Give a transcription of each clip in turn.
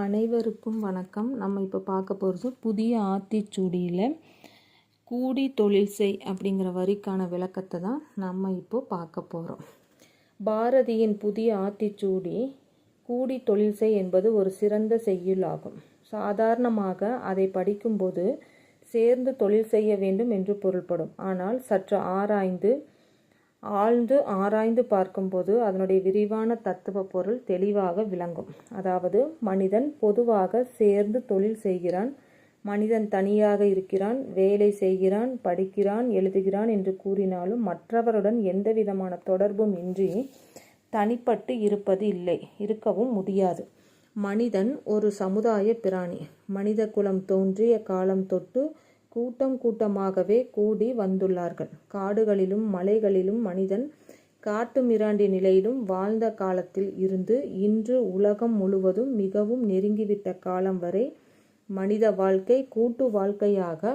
அனைவருக்கும் வணக்கம். நம்ம இப்போ பார்க்க போகிறது புதிய ஆத்திச்சூடியில் கூடி தொழில் செய் அப்படிங்கிற வரிக்கான விளக்கத்தை தான் நம்ம இப்போ பார்க்க போகிறோம் பாரதியின் புதிய ஆத்திச்சூடி கூடி தொழில் செய் என்பது ஒரு சிறந்த செய்யுள் ஆகும். சாதாரணமாக அதை படிக்கும்போது சேர்ந்து தொழில் செய்ய வேண்டும் என்று பொருள்படும். ஆனால் சற்று ஆராய்ந்து ஆழ்ந்து ஆராய்ந்து பார்க்கும்போது அதனுடைய விரிவான தத்துவ பொருள் தெளிவாக விளங்கும். அதாவது மனிதன் பொதுவாக சேர்ந்து தொழில் செய்கிறான் மனிதன் தனியாக இருக்கிறான் வேலை செய்கிறான் படிக்கிறான் எழுதுகிறான் என்று கூறினாலும் மற்றவருடன் எந்த விதமான தொடர்பும் இன்றி தனிப்பட்டு இருப்பது இல்லை இருக்கவும் முடியாது. மனிதன் ஒரு சமுதாய பிராணி. மனித குலம் தோன்றிய காலம் தொட்டு கூட்டம் கூட்டமாகவே கூடி வந்துள்ளார்கள். காடுகளிலும் மலைகளிலும் மனிதன் காட்டு மிராண்டி நிலையிலும் வாழ்ந்த காலத்தில் இருந்து இன்று உலகம் முழுவதும் மிகவும் நெருங்கிவிட்ட காலம் வரை மனித வாழ்க்கை கூட்டு வாழ்க்கையாக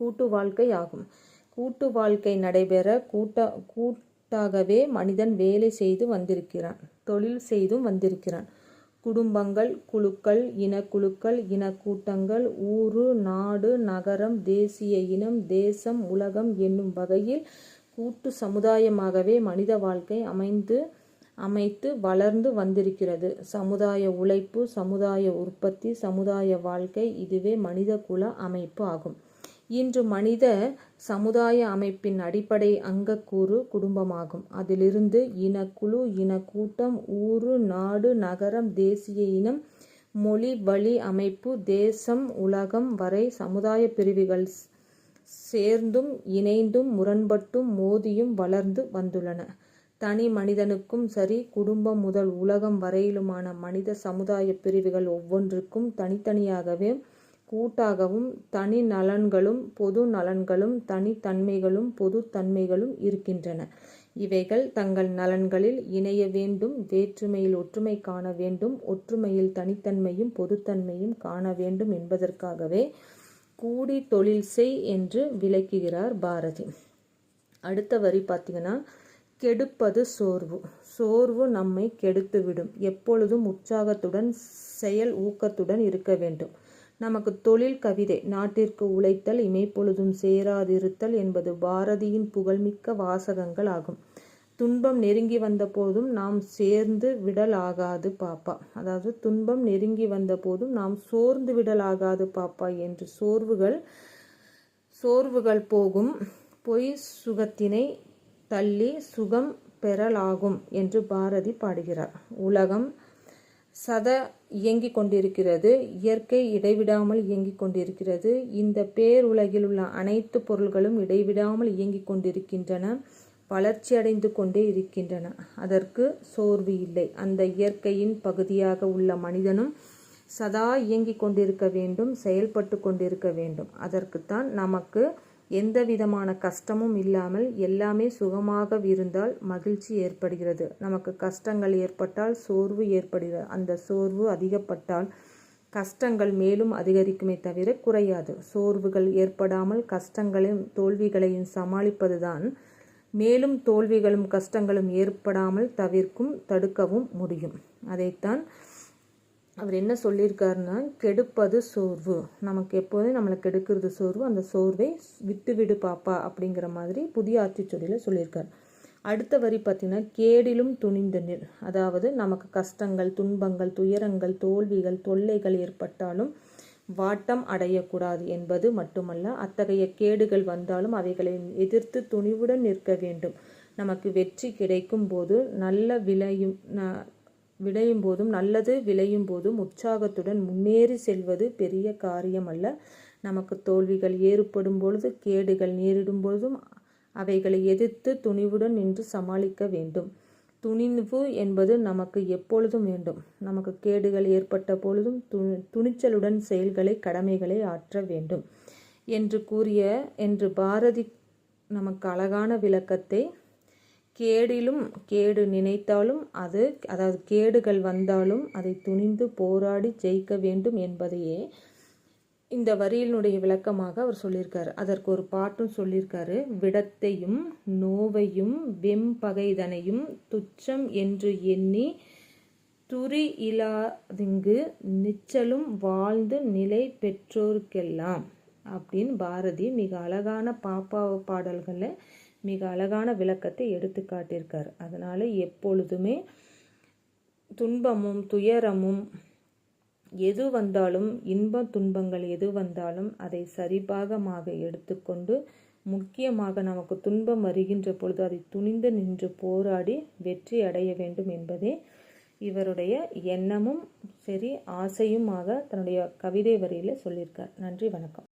கூட்டு வாழ்க்கை ஆகும் கூட்டு வாழ்க்கை நடைபெற கூட்ட கூட்டாகவே மனிதன் வேலை செய்து வந்திருக்கிறான் தொழில் செய்தும் வந்திருக்கிறான். குடும்பங்கள் குழுக்கள் இனக்குழுக்கள் இனக்கூட்டங்கள் ஊரு நாடு நகரம் தேசிய இனம் தேசம் உலகம் என்னும் வகையில் கூட்டு சமுதாயமாகவே மனித வாழ்க்கை அமைந்து அமைத்து வளர்ந்து வந்திருக்கிறது. சமுதாய உழைப்பு சமுதாய உற்பத்தி சமுதாய வாழ்க்கை இதுவே மனித குல அமைப்பு ஆகும். இன்று மனித சமுதாய அமைப்பின் அடிப்படை அங்கக்கூறு குடும்பமாகும். அதிலிருந்து இனக்குழு இனக்கூட்டம் ஊரு நாடு நகரம் தேசிய இனம் மொழி வழி அமைப்பு தேசம் உலகம் வரை சமுதாய பிரிவுகள் சேர்ந்தும் இணைந்தும் முரண்பட்டும் மோதியும் வளர்ந்து வந்துள்ளன. தனி மனிதனுக்கும் சரி குடும்பம் முதல் உலகம் வரையிலுமான மனித சமுதாய பிரிவுகள் ஒவ்வொன்றுக்கும் தனித்தனியாகவே கூட்டாகவும் தனி நலன்களும் பொது நலன்களும் தனித்தன்மைகளும் பொதுத்தன்மைகளும் இருக்கின்றன. இவைகள் தங்கள் நலன்களில் இணைய வேண்டும் வேற்றுமையில் ஒற்றுமை காண வேண்டும் ஒற்றுமையில் தனித்தன்மையும் பொதுத்தன்மையும் காண வேண்டும் என்பதற்காகவே கூடி தொழில் செய் என்று விளக்குகிறார் பாரதி. அடுத்த வரி பார்த்தீங்கன்னா கெடுப்பது சோர்வு. சோர்வு நம்மை கெடுத்துவிடும். எப்பொழுதும் உற்சாகத்துடன் செயல் ஊக்கத்துடன் இருக்க வேண்டும். நமக்கு தொழில் கவிதை நாட்டிற்கு உழைத்தல் இமைப்பொழுதும் சேராதிருத்தல் என்பது பாரதியின் புகழ்மிக்க வாசகங்கள் ஆகும். துன்பம் நெருங்கி வந்த போதும் நாம் சேர்ந்து விடல் ஆகாது பாப்பா. அதாவது துன்பம் நெருங்கி வந்த போதும் நாம் சோர்ந்து விடல் ஆகாது பாப்பா என்று சோர்வுகள் சோர்வுகள் போகும். பொய் சுகத்தினை தள்ளி சுகம் பெறலாகும் என்று பாரதி பாடுகிறார். உலகம் சத இயங்கிக் கொண்டிருக்கிறது. இயற்கை இடைவிடாமல் இயங்கிக் கொண்டிருக்கிறது. இந்த பேருலகில் உள்ள அனைத்து பொருள்களும் இடைவிடாமல் இயங்கிக் கொண்டிருக்கின்றன. வளர்ச்சியடைந்து கொண்டே இருக்கின்றன. அதற்கு சோர்வு இல்லை. அந்த இயற்கையின் பகுதியாக உள்ள மனிதனும் சதா இயங்கிக் கொண்டிருக்க வேண்டும் செயல்பட்டு கொண்டிருக்க வேண்டும். அதற்குத்தான் நமக்கு எந்த விதமான கஷ்டமும் இல்லாமல் எல்லாமே சுகமாக இருந்தால் மகிழ்ச்சி ஏற்படுகிறது. நமக்கு கஷ்டங்கள் ஏற்பட்டால் சோர்வு ஏற்படுகிறது. அந்த சோர்வு அதிகப்பட்டால் கஷ்டங்கள் மேலும் அதிகரிக்குமே தவிர குறையாது. சோர்வுகள் ஏற்படாமல் கஷ்டங்களையும் தோல்விகளையும் சமாளிப்பதுதான் மேலும் தோல்விகளும் கஷ்டங்களும் ஏற்படாமல் தவிர்க்கும் தடுக்கவும் முடியும். அதைத்தான் அவர் என்ன சொல்லியிருக்காருன்னா கெடுப்பது சோர்வு. நமக்கு எப்போதும் நம்மளை கெடுக்கிறது சோர்வு. அந்த சோர்வை விட்டு விடு பாப்பா அப்படிங்கிற மாதிரி புதிய ஆட்சிச்சொல்லியில் சொல்லியிருக்கார். அடுத்த வரி பார்த்திங்கன்னா கேடிலும் துணிந்த நில். அதாவது நமக்கு கஷ்டங்கள் துன்பங்கள் துயரங்கள் தோல்விகள் தொல்லைகள் ஏற்பட்டாலும் வாட்டம் அடையக்கூடாது என்பது மட்டுமல்ல அத்தகைய கேடுகள் வந்தாலும் அவைகளை எதிர்த்து துணிவுடன் நிற்க வேண்டும். நமக்கு வெற்றி கிடைக்கும் போது நல்ல விளையும் விளையும் போதும் நல்லது விளையும் போதும் உற்சாகத்துடன் முன்னேறி செல்வது பெரிய காரியம் அல்ல நமக்கு தோல்விகள் ஏற்படும் பொழுது கேடுகள் நேரிடும் பொழுதும் அவைகளை எதிர்த்து துணிவுடன் நின்று சமாளிக்க வேண்டும். துணிவு என்பது நமக்கு எப்பொழுதும் வேண்டும். நமக்கு கேடுகள் ஏற்பட்ட பொழுதும் துணி துணிச்சலுடன் செயல்களை கடமைகளை ஆற்ற வேண்டும். என்று கூறிய என்று பாரதி நமக்கு அழகான விளக்கத்தை கேடிலும் கேடு நினைத்தாலும் அது அதாவது கேடுகள் வந்தாலும் அதை துணிந்து போராடி ஜெயிக்க வேண்டும் என்பதையே இந்த வரியினுடைய விளக்கமாக அவர் சொல்லியிருக்காரு. அதற்கு ஒரு பாட்டும் சொல்லியிருக்காரு. விடத்தையும் நோவையும் வெம்பகைதனையும் துச்சம் என்று எண்ணி துரி இலாதிங்கு நிச்சலும் வாழ்ந்து நிலை பெற்றோருக்கெல்லாம் அப்படின்னு பாரதி மிக அழகான பாப்பா பாடல்களை மிக அழகான விளக்கத்தை எடுத்து காட்டியிருக்கார். அதனால் எப்பொழுதுமே துன்பமும் துயரமும் எது வந்தாலும் இன்ப துன்பங்கள் எது வந்தாலும் அதை சரிபாகமாக எடுத்துக்கொண்டு முக்கியமாக நமக்கு துன்பம் வருகின்ற பொழுது அதை துணிந்து நின்று போராடி வெற்றி அடைய வேண்டும் என்பதே இவருடைய எண்ணமும் சரி ஆசையுமாக தன்னுடைய கவிதை வரியில் சொல்லியிருக்கார். நன்றி வணக்கம்.